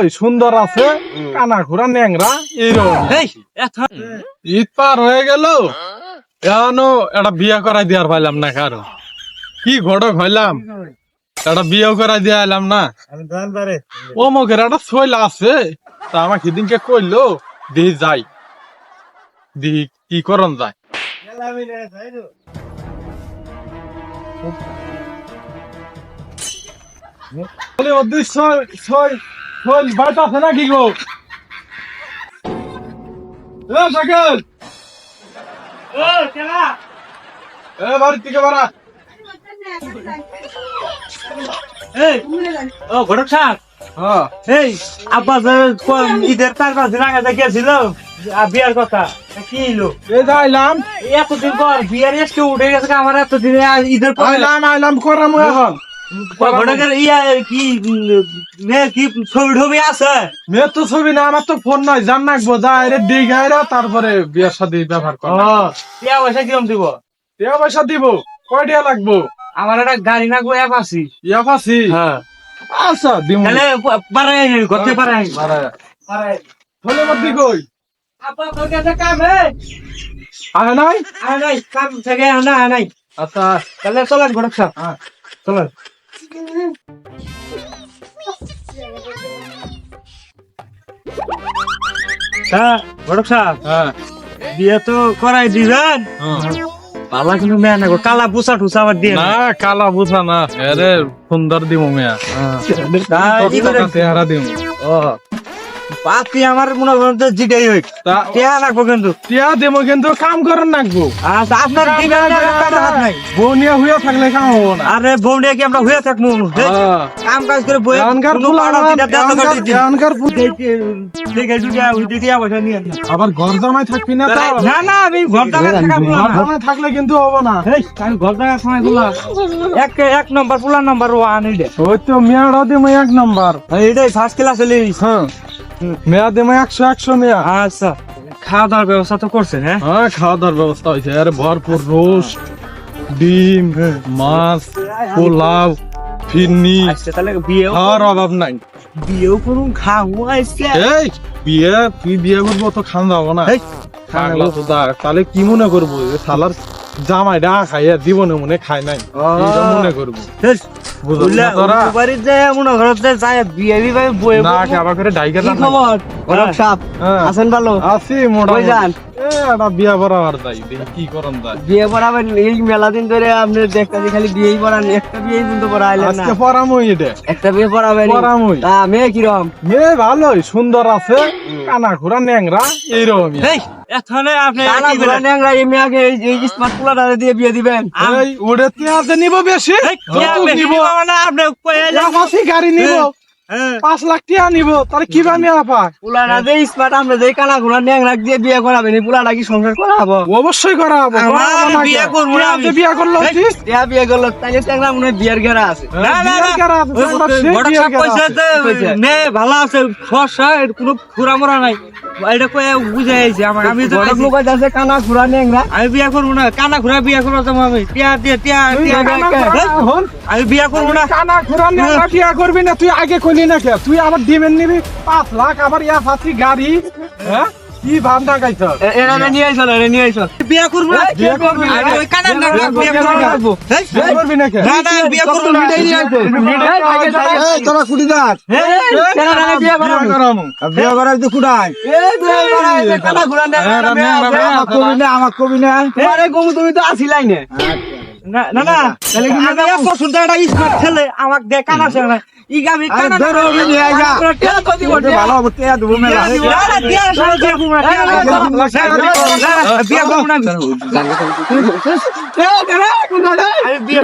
ভালোই সুন্দর আছে কানা ঘোরা ন্যাংরা এইরকম। ঈদ পার হয়ে গেল। এখনও একটা বিয়ে করাই দিয়ার পাইলাম না কারও। কি ঘটক হইলাম? একটা বিয়ে করাই দিয়ে আইলাম না। ও মগের একটা শৈল আছে। তা আমাকে সেদিনকে কইলো দিহি যাই। দিহি কি করন যায়? বলে ওদের শৈল শৈল বাট আছে নাকি গো? সাইকেল! এ বাড়ি থেকে বাড়া। ও ঘটক সাহেব হ্যাঁ। এই আব্বা ঈদের চার পাঁচ দিন আগে গেছিল আ, বিয়ার কথা কি হইল? এ যাইলাম। এতদিন পর বিয়ার এসকে উঠে গেছে আমার এতদিন ঈদের পর আইলাম আইলাম করামু এখন। আছে? নাই তারপরে বিয়ের সাথে ব্যবহার কর পয়সা কিরম দিব? টাকা পয়সা দিব কয় লাগবো? আমার একটা গাড়ি না গো এক আছি ইয়া পাসি হ্যাঁ। আচ্ছা দিমু। তাহলে পারে করতে পারে মারা হলে মধ্যে কই। আপা তোর কাম হে? আহে নাই? আয় নাই কাম থেকে নাই। আচ্ছা। তাহলে চলেন ঘটক সাহেব। হ্যাঁ। চলেন। হ্যাঁ। বিয়ে তো করাই দিবেন হ্যাঁ। কিন্তু মেয়ে না কালা আবার দিয়ে না কালা বুঝা না আরে সুন্দর দিমু মেয়া। দিমু। বাকি আমার মনে করেন তো জিটাই হই টিয়া রাখব কিন্তু। টিয়া দিমু কিন্তু কাম করেন আচ্ছা আপনার হাত নাই। থাকলে কাম হব না। আরে বউ কি আমরা হয়ে থাকব? হ্যাঁ। কাম কাজ করে বই ফুলা ফুল দেখে দুটা পয়সা নিয়ে আবার ঘর জামাই থাকবি না তো না না আমি ঘর থাকলে কিন্তু হব না। আমি ঘর জায়গা সময় পুলা এক এক নম্বর পুলা নম্বর ওয়ান ওই তো এক নাম্বার। এইটাই ফার্স্ট ক্লাস হলে। হ্যাঁ। মেয়া দিমু একশো একশো মেয়া। আচ্ছা খাওয়া দাওয়ার ব্যবস্থা তো করছেন হ্যাঁ? হ্যাঁ খাওয়া দাওয়ার ব্যবস্থা হয়েছে। আরে ভরপুর রোস্ট ডিম মাছ পোলাও ফিরনি। আচ্ছা তাহলে বিয়েও খাওয়ার অভাব নাই। বিয়েও করুন খাওয়া আজকে এই বিয়ে তুই বিয়ে করব তো খান যাব না। তাহলে কি মনে করব? এ শালার জামাই ডা খাইয়া জীবনে মনে খায় নাই। এইটা মনে করব। বুঝলি তোরা? বাড়ির যে মনে ঘরত যে যায় বিয়াবি বিয়ে বয়ে না খাবার করে ডাইকে কি খবর? ঘটক হ্যাঁ। আছেন ভালো? আছি মোটা কই যান? এ একটা বিয়া বরাবর যাই কি করন যায় বিয়ে পড়াবেন এই মেলা দিন ধরে আপনি দেখতেছি খালি বিয়েই পড়ান একটা বিয়েই কিন্তু পড়াইলেন না। আজকে পরামই এটা একটা বিয়ে পড়াবেন পরামই। তা মেয়ে কিরম? মেয়ে ভালোই সুন্দর আছে কানা ঘোরা ন্যাংরা এইরকমই। এখানে আপনি কানা ঘোরা ন্যাংরা এই মেয়েকে এই স্মার্ট পোলাটা দিয়ে বিয়ে দিবেন। পেঁয়াজে নিব বেশি? যৌতুক নিব। না আপনি গাড়ি নিব। পাঁচ লাখ টাকা নিব তাহলে কি বা যে স্মার্ট আপনি যে কানা ঘোরা ন্যাংরা দিয়ে বিয়ে করাবেন এই পোলাটা কি সংসার করাবো? অবশ্যই করা হবে আমার করাবো বিয়ে করব না আমি। বিয়ে করল বিয়া বিয়ে করল তাইলে ট্যাংরা মনে বিয়ের ঘেরা আছে। হ্যাঁ, আছে, তোমরা ঘেরা আছে। মেয়ে ভালো আছে ফর্সা কোনো খুরা মরা নাই। এটা কয়ে বুঝে আইছে আমার। আমি তো বড় লোক আছে কানা খুরা নেংরা আমি বিয়া করব না কানা ঘুরা বিয়া করব তো আমি। টিয়া দিয়ে টিয়া ঘোরা হন। আমি বিয়া করব না। কানা ঘোরা ন্যাংরা টিয়া করবি না তুই আগে কইলি না কে? তুই আমার দিবেন নিবি পাঁচ লাখ আবার ইয়া ফাসি গাড়ি হ্যাঁ? কি ভাবনা গাইছ? এরা নিয়ে আইসো না নিয়ে বিয়া করব না? বিয়ে করবি না? ওই কানা বিয়ে করবি বিয়া না? করব হেই, বিয়ে করবি না না না বিয়া করব না? মিঠাই নিয়ে আইসো। মিঠাই তোরা কুড়ি দাঁত হেই, না বিয়া করাবো? করামু করার তো কুড়াই। এই বিয়া করা, কানা খুরা নেংরা মেয়ে নেংরা আছে। মেয়ে আমার কবি না আমার কবি না। আরে গমু তুমি তো আসিলাই না। না না না তাহলে কি আমি বছর ধরে একটা স্মার্ট ছেলে আমাকে দেখ কানা ছেলে না ই আমি কানা ধরো, আমি নিয়ে আই যা। টিয়া দিব ভালো হবে টিয়া দেবো মেলা না না দিয়ে টিয়া দিব না বিয়া করব না আমি বিয়া